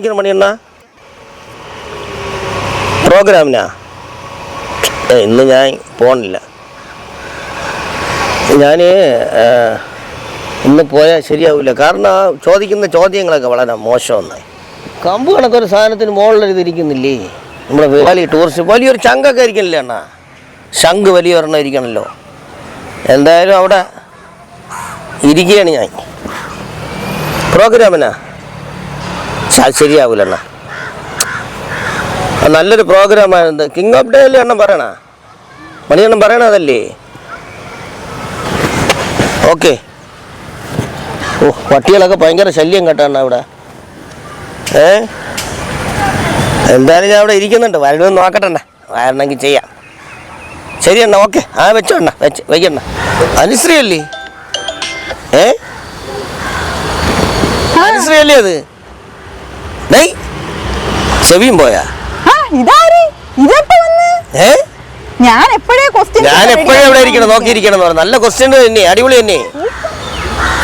നിൽക്കണം മണിയണ്ണ പ്രോഗ്രാമിനാ? ഇന്ന് ഞാൻ പോണില്ല. ഞാൻ ഇന്ന് പോയാൽ ശരിയാവില്ല കാരണം ആ ചോദിക്കുന്ന ചോദ്യങ്ങളൊക്കെ വളരെ മോശമാണ്. കമ്പ് കണക്കൊരു സാധനത്തിന് മുകളിലൊരു ഇരിക്കുന്നില്ലേ നമ്മുടെ വലിയ ടൂറിസ്റ്റ് വലിയൊരു ചങ്കൊക്കെ ഇരിക്കണില്ലേ അണ്ണാ? ശംഖ് വലിയ ഒരെണ്ണം ഇരിക്കണമല്ലോ എന്തായാലും അവിടെ ഇരിക്കുകയാണ് ഞാൻ. പ്രോഗ്രാമിനാ? ശരിയാവൂല അണ്ണാ നല്ലൊരു പ്രോഗ്രാമായിരുന്നു കിങ് ഓഫ് ഡേ അല്ലേ എണ്ണം പറയണ? മണിയെണ്ണം പറയണതല്ലേ ഓക്കെ ഓ പട്ടികളൊക്കെ ഭയങ്കര ശല്യം കേട്ടാണ് അവിടെ ഏ? എന്തായാലും ഞാൻ അവിടെ ഇരിക്കുന്നുണ്ട്. വരണമെന്ന് നോക്കട്ടെ വരണമെങ്കിൽ ചെയ്യാം. ശരി അണ്ണ ഓക്കെ ആ വെച്ചോ അണ്ണ. വെച്ച് വയ്ക്കണ്ണ അനുശ്രീ അല്ലേ? ഏ? അനുശ്രീ അല്ലേ അത്? ഡേയ് ചെവിയും പോയാ? ആ ഇതാര്? ഇതെപ്പോ വന്ന്? ഏ? ഞാൻ എപ്പോഴേ ക്വസ്റ്റ്യൻ ഞാൻ എപ്പോഴും ഇവിടെ ഇരിക്കണം നോക്കിയിരിക്കണം എന്ന് പറഞ്ഞു. നല്ല ക്വസ്റ്റ്യൻ തന്നെ അടിപൊളി തന്നെ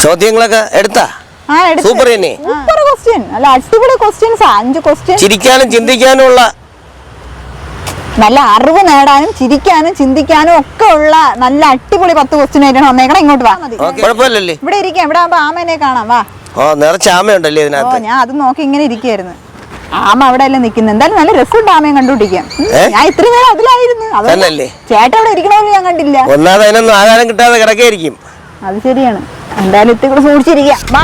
ചോദ്യങ്ങളൊക്കെ എടുത്താ? സൂപ്പർ തന്നെ സൂപ്പർ ക്വസ്റ്റ്യൻ അല്ല അടിപൊളി ക്വസ്റ്റ്യൻസ് അഞ്ച് ക്വസ്റ്റ്യൻ ചിരിക്കാനും ചിന്തിക്കാനും ഉള്ള നല്ല അറിവ് നേടാനും ചിരിക്കാനും ചിന്തിക്കാനും ഒക്കെ ഉള്ള നല്ല അടിപൊളി പത്ത് ക്വസ്റ്റ്യൻ ആയിട്ടാണ് വന്നേക്കണം. ഇങ്ങോട്ട് വാ. ഇവിടെ ഇരിക്കാം. ഇവിടെ ആകുമ്പോ ആമേനെ കാണാം. വാ. ഓ നിറച്ച ആമയുണ്ടല്ലേ ഓ ഇതിനകത്ത്? ഞാൻ അത് നോക്കി ഇങ്ങനെ ഇരിക്കായിരുന്നു ആമ അവിടെ അല്ലേ നിക്കുന്നത് എന്തായാലും നല്ല രസമുണ്ട് ആമയും കണ്ടുപിടിക്കാം ഉം, ഏ? ഞാൻ ഇത്രയും നേരം അതിലായിരുന്നു. തന്നല്ലേ? ചേട്ടൻ അവിടെ ഇരിക്കണമെന്ന് ഞാൻ കണ്ടില്ല. ഒന്നാമത് അതിനൊന്നും ആഹാരം കിട്ടാതെ കിടക്കായിരിക്കും. അത് ശരിയാണ്. എന്തായാലും ഇത്തിരി കൂടെ സൂക്ഷിച്ചിരിക്കാം. വാ.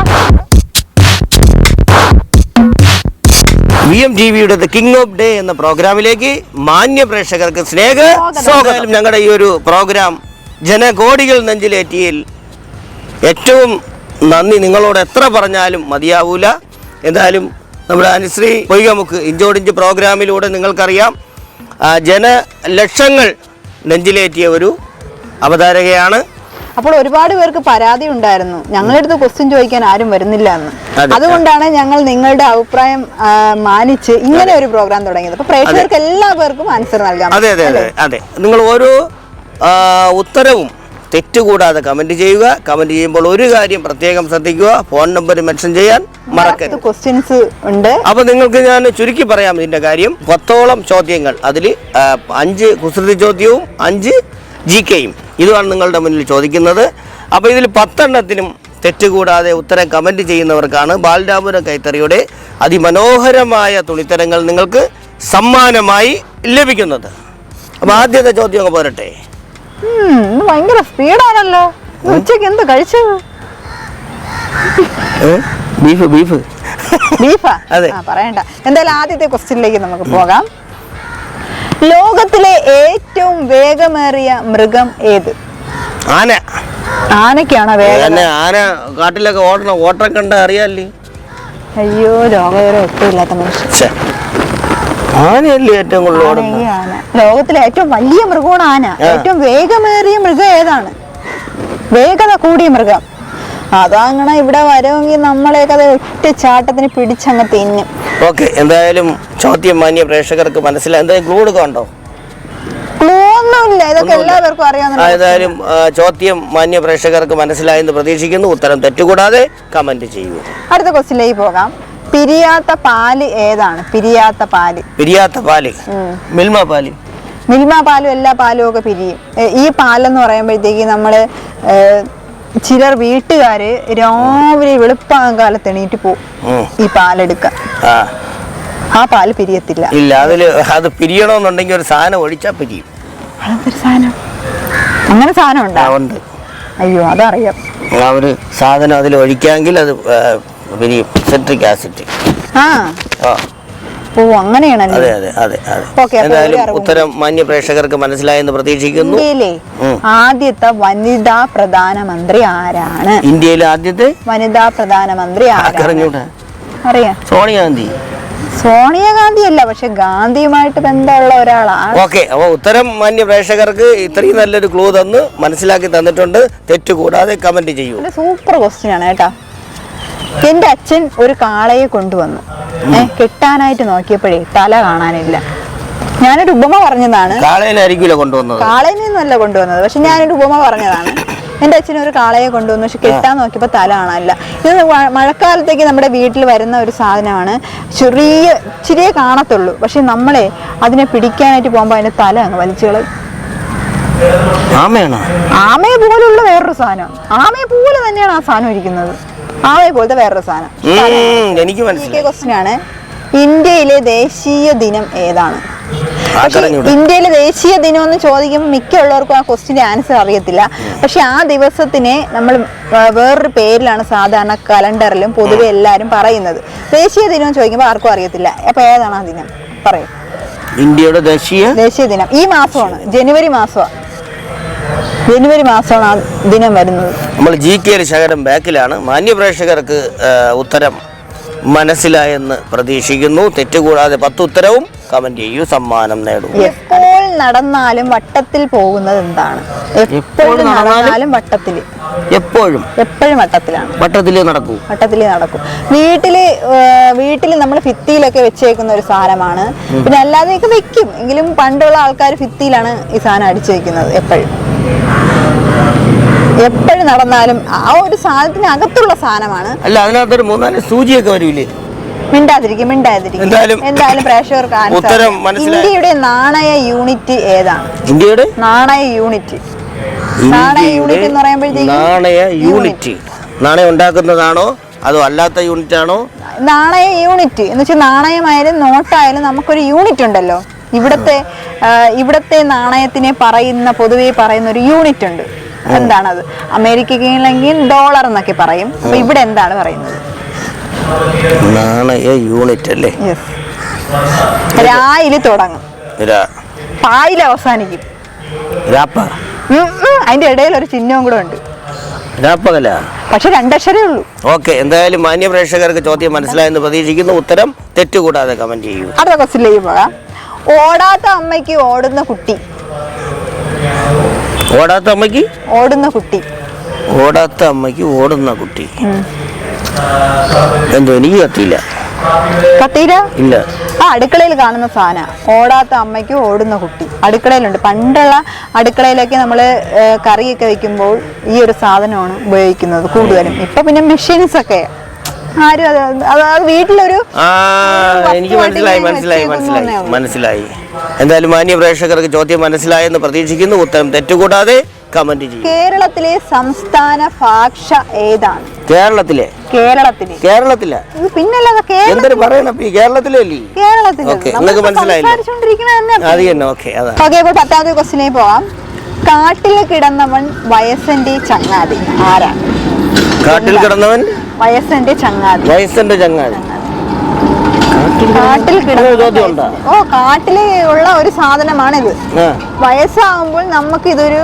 വി എം ടി വിയുടെ ദ കിങ് ഓഫ് ഡേ എന്ന പ്രോഗ്രാമിലേക്ക് മാന്യ പ്രേക്ഷകർക്ക് സ്നേഹ സ്വാഗതം. ഞങ്ങളുടെ ഈ ഒരു പ്രോഗ്രാം ജനകോടികൾ നെഞ്ചിലേറ്റിയിൽ ഏറ്റവും നന്ദി. നിങ്ങളോട് എത്ര പറഞ്ഞാലും മതിയാവൂല. എന്തായാലും നമ്മുടെ അനുശ്രീ പൊയ്കമുക്ക്. ഇഞ്ചോടിഞ്ച് പ്രോഗ്രാമിലൂടെ നിങ്ങൾക്കറിയാം. ജന ജനലക്ഷങ്ങൾ നെഞ്ചിലേറ്റിയ ഒരു അവതാരകയാണ്. അപ്പോൾ ഒരുപാട് പേർക്ക് പരാതി ഉണ്ടായിരുന്നു. ഞങ്ങളുടെ അടുത്ത് ക്വസ്റ്റ്യൻ ചോദിക്കാൻ ആരും വരുന്നില്ല എന്ന്. അതുകൊണ്ടാണ് ഞങ്ങൾ നിങ്ങളുടെ അഭിപ്രായം മാനിച്ച് ഇങ്ങനെ ഒരു പ്രോഗ്രാം തുടങ്ങിയത്. അപ്പൊ പ്രേക്ഷകർക്ക് എല്ലാ പേർക്കും ആൻസർ നൽകാം. അതെ അതെ അതെ നിങ്ങൾ ഓരോ ഉത്തരവും തെറ്റുകൂടാതെ കമന്റ് ചെയ്യുക. കമന്റ് ചെയ്യുമ്പോൾ ഒരു കാര്യം പ്രത്യേകം ശ്രദ്ധിക്കുക. ഫോൺ നമ്പർ മെൻഷൻ ചെയ്യാൻ മറക്കരുത്. ക്വസ്റ്റ്യൻസ് ഉണ്ട്. അപ്പൊ നിങ്ങൾക്ക് ഞാൻ ചുരുക്കി പറയാം ഇതിന്റെ കാര്യം. പത്തോളം ചോദ്യങ്ങൾ. അതിൽ അഞ്ച് കുസൃതി ചോദ്യവും അഞ്ച് ജി കെയും ഇതുമാണ് നിങ്ങളുടെ മുന്നിൽ ചോദിക്കുന്നത്. അപ്പോൾ ഇതിൽ പത്തെണ്ണത്തിനും തെറ്റുകൂടാതെ ഉത്തരം കമന്റ് ചെയ്യുന്നവർക്കാണ് ബാലരാപുരം കൈത്തറിയുടെ അതിമനോഹരമായ തുണിത്തരങ്ങൾ നിങ്ങൾക്ക് സമ്മാനമായി ലഭിക്കുന്നത്. അപ്പോൾ ആദ്യത്തെ ചോദ്യം പോരട്ടെ. ഭയങ്കര സ്പീഡാണല്ലോ. ഉച്ചയ്ക്ക് എന്ത് കഴിച്ചത്? Beef beef. ബീഫാ? അതെ. പറയണ്ട. എന്തായാലും ആദ്യത്തെ ക്വസ്റ്റ്യനിലേക്ക് നമുക്ക് പോകാം. ലോകത്തിലെ ഏറ്റവും വേഗമേറിയ മൃഗം ഏത്? ആന. ആനയ്ക്കാണോ വേഗം? ആന കാട്ടിലൊക്കെ ഓടണം. ഓട്ടം കണ്ട അറിയാല്ലേ അയ്യോ ഒട്ടും ഇല്ലാത്ത മനുഷ്യൻ. ആനയല്ലേ ഏറ്റവും കൂടുതൽ ലോകത്തിലെ ഏറ്റവും വലിയ മൃഗമാണ് ആന. ഏറ്റവും വേഗമേറിയ മൃഗം ഏതാണ്? വേഗത കൂടിയ മൃഗം. അതങ്ങനെ ഇവിടെ വരുമെങ്കിൽ നമ്മളെയൊക്കെ അത് ഒറ്റ ചാട്ടത്തിന് പിടിച്ചങ്ങ് തിന്നും. ഓക്കെ എന്തായാലും ചോദ്യം മാന്യ പ്രേക്ഷകർക്ക് മനസ്സിലായി. എന്തായാലും എല്ലാവർക്കും അറിയാവുന്ന ഏതായാലും ചോദ്യം മാന്യ പ്രേക്ഷകർക്ക് മനസ്സിലായെന്ന് പ്രതീക്ഷിക്കുന്നു. ഉത്തരം തെറ്റുകൂടാതെ കമന്റ് ചെയ്യൂ അടുത്ത ക്വസ്റ്റിലേക്ക് പോകാം. പിരിയാത്ത പാൽ ഏതാണ്? പിരിയാത്ത പാൽ. പിരിയാത്ത പാൽ. മിൽമ പാൽ. മിൽമ പാലും എല്ലാ പാലും ഒക്കെ പിരിയും. ഈ പാലെന്ന് പറയുമ്പോഴത്തേക്ക് നമ്മൾ ചിലർ വീട്ടുകാര് രാവിലെ വെളുപ്പാൻ കാലത്ത് എണീറ്റ് പോകും. ഈ പാലെടുക്കാൻ. ആ. പാൽ പിരിയത്തില്ല. ഇല്ല അതിൽ അത് പിരിയണമെന്നുണ്ടെങ്കിൽ ഒരു സാധനം ഒഴിച്ചാൽ പിരിയും. സാധനം? അങ്ങനെ സാധനം ഉണ്ടോ? അയ്യോ അതറിയാം. ആ ഒരു സാധനം അതിൽ ഒഴിക്കാമെങ്കിൽ അത് പിരിയും സിട്രിക് ആസിഡ്. ആ. ആ. ഓ അങ്ങനെയാണല്ലേ അതെ അതെ അതെ അതെ. ഓക്കേ, അപ്പോൾ എന്തായാലും ഒരു അറിവും ഉത്തരം മാന്യ പ്രേക്ഷകർക്ക് മനസ്സിലായെന്ന് പ്രതീക്ഷിക്കുന്നു. ആദ്യത്തെ വനിതാ പ്രധാനമന്ത്രി ആരാണ്? ഇന്ത്യയിലെ ആദ്യത്തെ? വനിതാ പ്രധാനമന്ത്രി അറിയാം. സോണിയാഗാന്ധി. സോണിയാഗാന്ധി അല്ല പക്ഷെ ഗാന്ധിയുമായിട്ട് ബന്ധമുള്ള ഒരാളാണ്. ഓക്കെ അപ്പോൾ ഉത്തരം മാന്യ പ്രേക്ഷകർക്ക് ഇത്രയും നല്ലൊരു ക്ലൂ തന്ന് മനസ്സിലാക്കി തന്നിട്ടുണ്ട്. തെറ്റുകൂടാതെ കമന്റ് ചെയ്യൂ. സൂപ്പർ ക്വസ്റ്റ്യൻ ആണ് കേട്ടോ. എന്റെ അച്ഛൻ ഒരു കാളയെ കൊണ്ടുവന്നു. ഏഹ് കെട്ടാനായിട്ട് നോക്കിയപ്പോഴേ തല കാണാനില്ല. ഞാനൊരു ഉപമ പറഞ്ഞതാണ്. കാളേനായിരിക്കില്ല കൊണ്ടുവന്നത്? കാളയിൽ നിന്നല്ല കൊണ്ടുവന്നത്. പക്ഷെ ഞാനൊരു ഉപമ പറഞ്ഞതാണ്. എന്റെ അച്ഛൻ ഒരു കാളയെ കൊണ്ടുവന്നു. പക്ഷെ കെട്ടാൻ നോക്കിയപ്പോൾ തല കാണാനില്ല. ഇത് മഴക്കാലത്തേക്ക് നമ്മുടെ വീട്ടിൽ വരുന്ന ഒരു സാധനമാണ്. ചെറിയ ചെറിയ കാണത്തുള്ളൂ. പക്ഷെ നമ്മളെ അതിനെ പിടിക്കാനായിട്ട് പോകുമ്പോൾ അതിന്റെ തല അങ്ങ് വലിച്ചു കളയും. ആമയാണോ? ആമയെ പോലുള്ള വേറൊരു സാധനം. ആമയെ പോലെ തന്നെയാണ് ആ സാധനം ഇരിക്കുന്നത്. ആമയെ പോലത്തെ വേറൊരു സാധനം. എനിക്ക് ക്വസ്റ്റ്യൻ ആണ് ഇന്ത്യയിലെ ദേശീയ ദിനം ഏതാണ്. ഇന്ത്യയിലെ ദേശീയ ദിനം എന്ന് ചോദിക്കുമ്പോൾ മിക്കുള്ളവർക്കും ആ ക്വസ്റ്റിന്റെ ആൻസർ അറിയത്തില്ല. പക്ഷെ ആ ദിവസത്തിനെ നമ്മൾ വേറൊരു പേരിലാണ് സാധാരണ കലണ്ടറിലും പൊതുവെ എല്ലാവരും പറയുന്നത്. ദേശീയ ദിനം എന്ന് ചോദിക്കുമ്പോൾ ആർക്കും അറിയത്തില്ല. അപ്പൊ ഏതാണ് ആ ദിനം? പറയും. ഇന്ത്യയുടെ ദേശീയ? ദേശീയ ദിനം. ഈ മാസമാണ്. ജനുവരി മാസമാണ്. ജനുവരി മാസമാണ് ആ ദിനം വരുന്നത്. നമ്മൾ ജി കെ ശകരം ബാക്കിലാണ്. മാന്യപ്രേക്ഷകർക്ക് ഉത്തരം മനസ്സിലായെന്ന് പ്രതീക്ഷിക്കുന്നു. തെറ്റുകൂടാതെ പത്ത് ഉത്തരവും കമന്റ് ചെയ്യൂ സമ്മാനം നേടൂ. എപ്പോൾ നടന്നാലും വട്ടത്തിൽ പോകുന്നത് എന്താണ്? എപ്പോഴും നടന്നാലും വട്ടത്തിൽ. എപ്പോഴും. എപ്പോഴും വട്ടത്തിലാണ്. വട്ടത്തിൽ നടക്കൂ. വട്ടത്തിൽ നടക്കും. വീട്ടിൽ വീട്ടിൽ നമ്മൾ ഭിത്തിയിലൊക്കെ വെച്ചേക്കുന്ന ഒരു സാധനമാണ്. പിന്നെ അല്ലാതെയൊക്കെ വെക്കും. എങ്കിലും പണ്ടുള്ള ആൾക്കാർ ഭിത്തിയിലാണ് ഈ സാധനം അടിച്ചു വെക്കുന്നത് എപ്പോഴും. എപ്പോഴും നടന്നാലും ആ ഒരു സാധനത്തിന് അകത്തുള്ള സാധനമാണ്. അല്ല അതിനകത്തൊരു മൂന്നാൽ സൂചിയൊക്കെ വരൂലേ മിണ്ടാതിരിക്കും മിണ്ടാതിരിക്കും. എന്തായാലും എന്തായാലും പ്രേക്ഷകർക്ക് ഉത്തരം ഇന്ത്യയുടെ നാണയ യൂണിറ്റ് ഏതാണ്? ഇന്ത്യയുടെ? നാണയ യൂണിറ്റ്. നാണയ യൂണിറ്റ് എന്ന് പറയുമ്പോഴത്തേക്കും നാണയ യൂണിറ്റ്. നാണയം ഉണ്ടാക്കുന്നതാണോ? അതോ അല്ലാത്ത യൂണിറ്റ് ആണോ നാണയ യൂണിറ്റ്. എന്ന് വെച്ചാൽ നാണയമായാലും നോട്ടായാലും നമുക്കൊരു യൂണിറ്റ് ഉണ്ടല്ലോ. ഇവിടത്തെ ഇവിടത്തെ നാണയത്തിനെ പറയുന്ന പൊതുവെ പറയുന്ന ഒരു യൂണിറ്റ് ഉണ്ട്. എന്താണത്? അമേരിക്കയിലെങ്കിൽ ഡോളർ എന്നൊക്കെ പറയും. അപ്പൊ ഇവിടെ എന്താണ് പറയുന്നത്? നാണയ യൂണിറ്റ് അല്ലേ? രായിൽ തുടങ്ങും. പായിൽ അവസാനിക്കും. അതിന്റെ ഇടയിൽ ഒരു ചിഹ്നവും കൂടെ ഉണ്ട്. പക്ഷെ രണ്ടക്ഷരേ ഉള്ളൂ. ഓക്കെ എന്തായാലും മാന്യ പ്രേക്ഷകർക്ക് ചോദ്യം മനസ്സിലായെന്ന് പ്രതീക്ഷിക്കുന്നു. ഉത്തരം തെറ്റുകൂടാതെ കമന്റ് ചെയ്യൂ. അടുത്ത ക്വസ്റ്റിലേക്ക് പോകാം ഓടാത്ത അമ്മയ്ക്ക് ഓടുന്ന കുട്ടി. ഓടാത്ത അമ്മയ്ക്ക്? ഓടുന്ന കുട്ടി. ഓടാത്ത അമ്മയ്ക്ക് ഓടുന്ന കുട്ടി. എന്തോ എനിക്ക് കത്തിയില്ല. കത്തിയില്ല? ഇല്ല. ആ അടുക്കളയിൽ കാണുന്ന സാധന. ഓടാത്ത അമ്മയ്ക്ക് ഓടുന്ന കുട്ടി. അടുക്കളയിലുണ്ട്. പണ്ടുള്ള അടുക്കളയിലൊക്കെ നമ്മൾ കറിയൊക്കെ വെക്കുമ്പോൾ ഈ ഒരു സാധനമാണ് ഉപയോഗിക്കുന്നത് കൂടുതലും. ഇപ്പൊ പിന്നെ മെഷീൻസ് ഒക്കെ. ആരും അത് അത് വീട്ടിലൊരു എനിക്ക് മനസ്സിലായി മനസ്സിലായി മനസ്സിലായി മനസ്സിലായി. എന്തായാലും മാന്യ പ്രേക്ഷകർക്ക് ചോദ്യം മനസ്സിലായെന്ന് പ്രതീക്ഷിക്കുന്നു. ഉത്തരം തെറ്റുകൂടാതെ കമന്റ് ചെയ്യും. കേരളത്തിലെ സംസ്ഥാന ഭാഷ ഏതാണ്? കേരളത്തിലെ? കേരളത്തിലെ. കേരളത്തിലെ? പിന്നല്ലാതെ കേരള എന്തൊരു പറയണം ഈ കേരളത്തിലെ നിങ്ങൾക്ക് മനസ്സിലായില്ലേ? സംസാരിച്ചുകൊണ്ടിരിക്കുന്നത് തന്നെ അത് തന്നെ ഓക്കെ അതാ ഓക്കെ അപ്പൊ പത്താമത്തെ ക്വസ്റ്റിലേക്ക് പോവാം. കാട്ടിൽ കിടന്നവൻ വയസ്സന്റെ ചങ്ങാതി. ആരാ കാട്ടിൽ കിടന്നവൻ വയസ്സന്റെ ചങ്ങാതി. വയസ്സന്റെ ചങ്ങാതി. കാട്ടിൽ ഓ കാട്ടിൽ ഉള്ള ഒരു സാധനമാണിത്. ഇത് വയസ്സാകുമ്പോൾ നമുക്ക് ഇതൊരു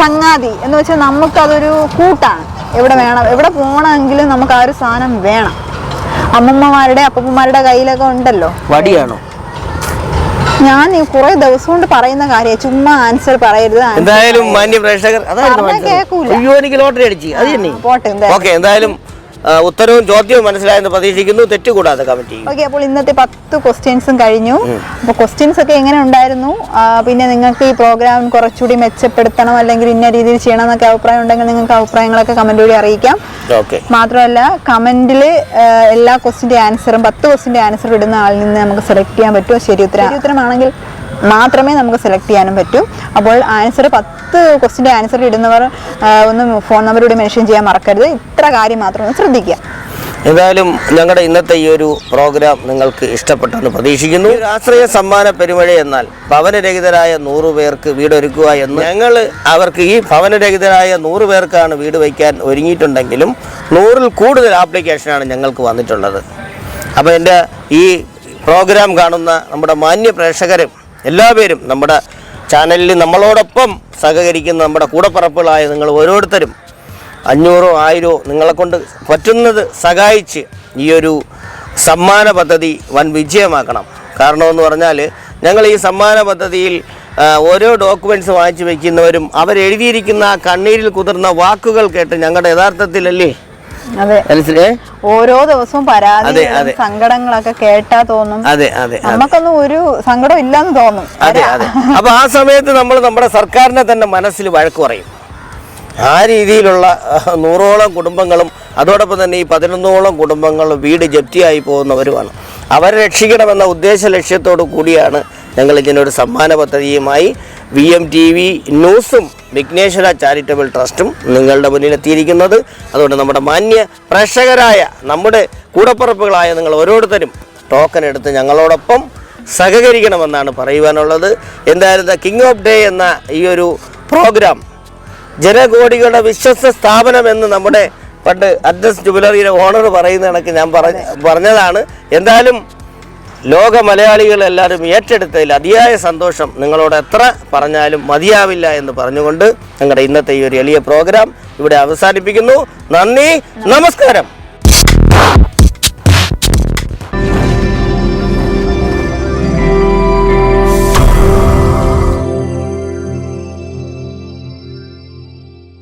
ചങ്ങാതി എന്ന് വെച്ചാൽ നമുക്ക് അതൊരു കൂട്ടാണ്. എവിടെ വേണം എവിടെ പോകണമെങ്കിലും നമുക്ക് ആ ഒരു സാധനം വേണം. അമ്മമ്മമാരുടെ അപ്പൂപ്പന്മാരുടെ കയ്യിലൊക്കെ ഉണ്ടല്ലോ. വടിയാണോ? ഞാൻ കുറെ ദിവസം കൊണ്ട് പറയുന്ന കാര്യം. ചുമ്മാ ആൻസർ പറയരുത് എന്തായാലും മാന്യ പ്രേക്ഷകർ മനസ്സിലായി. കേൾക്കൂല. അയ്യോ എനിക്ക് ലോട്ടറി അടിച്ചി. അത് തന്നെ. പോട്ടെ എന്തായാലും ഉത്തരവും ചോദ്യവും മനസ്സിലായെന്ന് പ്രതീക്ഷിക്കുന്നു. തെറ്റുകൂടാതെ കമ്മിറ്റി ഓക്കെ അപ്പോൾ ഇന്നത്തെ പത്ത് ക്വസ്റ്റ്യൻസും കഴിഞ്ഞു. അപ്പോൾ ക്വസ്റ്റ്യൻസ് ഒക്കെ എങ്ങനെ ഉണ്ടായിരുന്നു? പിന്നെ നിങ്ങൾക്ക് ഈ പ്രോഗ്രാം കുറച്ചുകൂടി മെച്ചപ്പെടുത്തണം അല്ലെങ്കിൽ ഇന്ന രീതിയിൽ ചെയ്യണം എന്നൊക്കെ അഭിപ്രായം ഉണ്ടെങ്കിൽ നിങ്ങൾക്ക് അഭിപ്രായങ്ങളൊക്കെ കമന്റ് വഴി അറിയിക്കാം. മാത്രമല്ല കമന്റിൽ എല്ലാ ക്വസ്റ്റിന്റെ ആൻസറും പത്ത് ക്വസ്റ്റിന്റെ ആൻസർ ഇടുന്ന ആളിൽ നിന്ന് നമുക്ക് സെലക്ട് ചെയ്യാൻ പറ്റുമോ? ശരി ഉത്തരം. ശരി ഉത്തരമാണെങ്കിൽ മാത്രമേ നമുക്ക് സെലക്ട് ചെയ്യാനും പറ്റൂ. അപ്പോൾ ആൻസർ പത്ത് ക്വസ്റ്റിന്റെ ആൻസർ ഇടുന്നവർ ഒന്ന് ഫോൺ നമ്പർ മെൻഷൻ ചെയ്യാൻ മറക്കരുത്. ഇത്ര കാര്യം മാത്രം ഒന്ന് ശ്രദ്ധിക്കുക. എന്തായാലും ഞങ്ങളുടെ ഇന്നത്തെ ഈ ഒരു പ്രോഗ്രാം നിങ്ങൾക്ക് ഇഷ്ടപ്പെട്ടെന്ന് പ്രതീക്ഷിക്കുന്നു. രാഷ്ട്രീയ സമ്മാന പെരുമഴ എന്നാൽ ഭവനരഹിതരായ നൂറ് പേർക്ക് വീടൊരുക്കുക എന്ന് ഞങ്ങൾ അവർക്ക് ഈ ഭവനരഹിതരായ നൂറ് പേർക്കാണ് വീട് വയ്ക്കാൻ ഒരുങ്ങിയിട്ടുണ്ടെങ്കിലും നൂറിൽ കൂടുതൽ ആപ്ലിക്കേഷനാണ് ഞങ്ങൾക്ക് വന്നിട്ടുള്ളത്. അപ്പോൾ എന്റെ ഈ പ്രോഗ്രാം കാണുന്ന നമ്മുടെ മാന്യ പ്രേക്ഷകരും എല്ലാവരും നമ്മുടെ ചാനലിൽ നമ്മളോടൊപ്പം സഹകരിക്കുന്ന നമ്മുടെ കൂടപ്പറപ്പുകളായ നിങ്ങൾ ഓരോരുത്തരും അഞ്ഞൂറോ ആയിരോ നിങ്ങളെ കൊണ്ട് പറ്റുന്നത് സഹായിച്ച് ഈ ഒരു സമ്മാന പദ്ധതി വൻ വിജയമാക്കണം. കാരണമെന്ന് പറഞ്ഞാൽ ഞങ്ങൾ ഈ സമ്മാന പദ്ധതിയിൽ ഓരോ ഡോക്യുമെന്റ്സ് വാങ്ങിച്ചു വയ്ക്കുന്നവരും അവരെഴുതിയിരിക്കുന്ന കണ്ണീരിൽ കുതിർന്ന വാക്കുകൾ കേട്ട് ഞങ്ങളുടെ യഥാർത്ഥത്തിലല്ലേ അതെ. ഓരോ ദിവസവും പരാതി. സങ്കടങ്ങളൊക്കെ കേട്ടാ തോന്നും. അതെ അതെ അതെ. നമുക്കൊന്നും ഒരു സങ്കടം ഇല്ലെന്ന് തോന്നും. അതെ അതെ. അപ്പൊ ആ സമയത്ത് നമ്മൾ നമ്മുടെ സർക്കാരിനെ തന്നെ മനസ്സിൽ വഴക്ക് പറയും. ആ രീതിയിലുള്ള നൂറോളം കുടുംബങ്ങളും അതോടൊപ്പം തന്നെ ഈ പതിനൊന്നോളം കുടുംബങ്ങളും വീട് ജപ്തിയായി പോകുന്നവരുമാണ്. അവരെ രക്ഷിക്കണമെന്ന ഉദ്ദേശ ലക്ഷ്യത്തോടു കൂടിയാണ് ഞങ്ങൾ ഇതിനൊരു സമ്മാന പദ്ധതിയുമായി വി എം ടി വി ന്യൂസും വിഘ്നേശ്വര ചാരിറ്റബിൾ ട്രസ്റ്റും നിങ്ങളുടെ മുന്നിലെത്തിയിരിക്കുന്നത്. അതുകൊണ്ട് നമ്മുടെ മാന്യ പ്രേക്ഷകരായ നമ്മുടെ കൂടപ്പുറപ്പുകളായ നിങ്ങൾ ഓരോരുത്തരും ടോക്കൺ എടുത്ത് ഞങ്ങളോടൊപ്പം സഹകരിക്കണമെന്നാണ് പറയുവാനുള്ളത്. എന്തായാലും ദ കിങ് ഓഫ് ഡേ എന്ന ഈ ഒരു പ്രോഗ്രാം ജനകോടികളുടെ വിശ്വസ്ത സ്ഥാപനം എന്ന് നമ്മുടെ പണ്ട് അഡ്രസ് ജുവലറിയുടെ ഓണർ പറയുന്ന കണക്ക് ഞാൻ പറഞ്ഞ പറഞ്ഞതാണ്. എന്തായാലും ലോക മലയാളികൾ എല്ലാവരും ഏറ്റെടുത്തതിൽ അതിയായ സന്തോഷം നിങ്ങളോട് എത്ര പറഞ്ഞാലും മതിയാവില്ല എന്ന് പറഞ്ഞുകൊണ്ട് ഞങ്ങളുടെ ഇന്നത്തെ ഈ ഒരു എളിയ പ്രോഗ്രാം ഇവിടെ അവസാനിപ്പിക്കുന്നു. നന്ദി നമസ്കാരം.